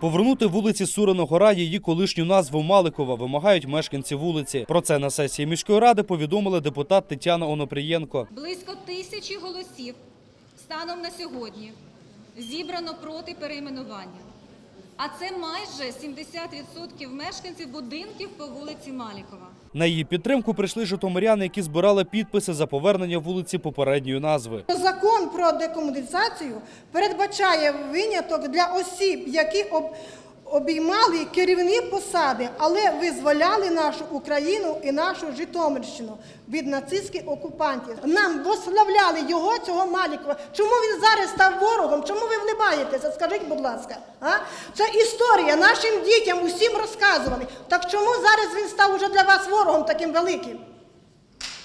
Повернути вулиці Сурина Гора її колишню назву Маликова вимагають мешканці вулиці. Про це на сесії міської ради повідомила депутат Тетяна Онопрієнко. Близько тисячі голосів станом на сьогодні зібрано проти перейменування. А це майже 70% мешканців будинків по вулиці Малікова. На її підтримку прийшли житомиряни, які збирали підписи за повернення вулиці попередньої назви. Закон про декомунізацію передбачає виняток для осіб, які об, обіймали керівні посади, але визволяли нашу Україну і нашу Житомирщину від нацистських окупантів. Нам висловляли його, цього Малікова. Чому він зараз став ворогом? Чому ви влибаєтеся? Скажіть, будь ласка. А? Це історія нашим дітям усім розказували. Так чому зараз він став уже для вас ворогом таким великим?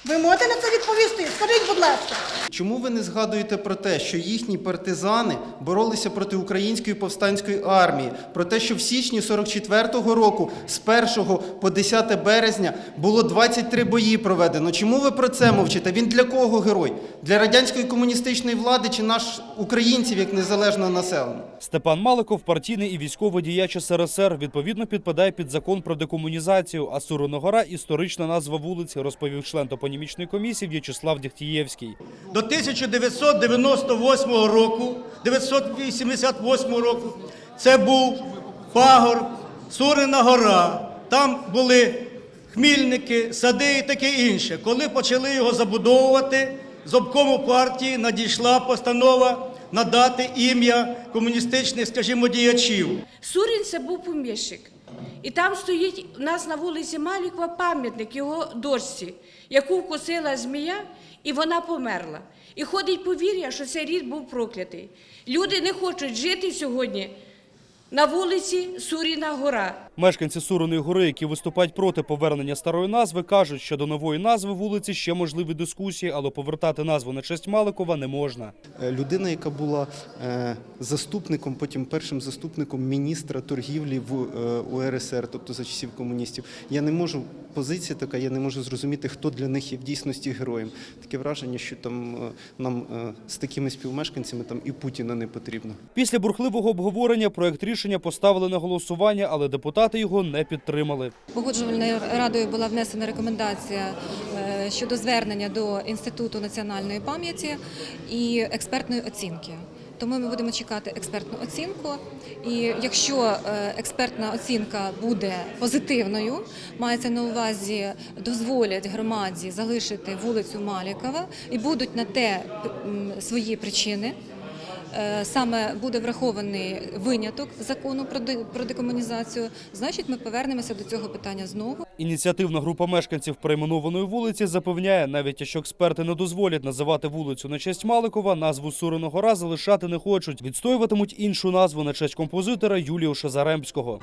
Ви можете на це відповісти? Скажіть, будь ласка. Чому ви не згадуєте про те, що їхні партизани боролися проти української повстанської армії? Про те, що в січні 44-го року з 1 по 10 березня було 23 бої проведено. Чому ви про це мовчите? Він для кого герой? Для радянської комуністичної влади чи наш українців як незалежного населення? Степан Маликов, партійний і військовий діяч СРСР, відповідно підпадає під закон про декомунізацію, а Сурина Гора – історична назва вулиці, розповів член топонімічної комісії В'ячеслав Дігтієвський. До 1998 року, 988 року, це був пагор, Сурина гора. Там були хмільники, сади і таке інше. Коли почали його забудовувати, з обкому партії надійшла постанова надати ім'я комуністичних, скажімо, діячів. Сурін це був поміщик. І там стоїть у нас на вулиці Малікова пам'ятник його дочці, яку вкусила змія, і вона померла. І ходить повір'я, що цей рід був проклятий. Люди не хочуть жити сьогодні на вулиці Суріна Гора. Мешканці Суриної гори, які виступають проти повернення старої назви, кажуть, що до нової назви вулиці ще можливі дискусії, але повертати назву на честь Маликова не можна. Е, Людина, яка була е, заступником, потім першим заступником міністра торгівлі в е, УРСР, тобто за часів комуністів. Я не можу, позиція така, я не можу зрозуміти, хто для них є в дійсності героєм. Таке враження, що там нам з такими співмешканцями там і Путіна не потрібно. Після бурхливого обговорення проект рішення поставили на голосування, але депутати його не підтримали. Погоджувальною радою була внесена рекомендація е, щодо звернення до Інституту національної пам'яті і експертної оцінки. Тому ми будемо чекати експертну оцінку. І якщо е, експертна оцінка буде позитивною, мається на увазі дозволять громаді залишити вулицю Малікова і будуть на те свої причини. Е, Саме буде врахований виняток закону про де- про декомунізацію. Значить, ми повернемося до цього питання знову. Ініціативна група мешканців перейменованої вулиці запевняє, навіть якщо експерти не дозволять називати вулицю на честь Маликова, назву Сурина ра залишати не хочуть. Відстоюватимуть іншу назву на честь композитора Юлію Шазаремського.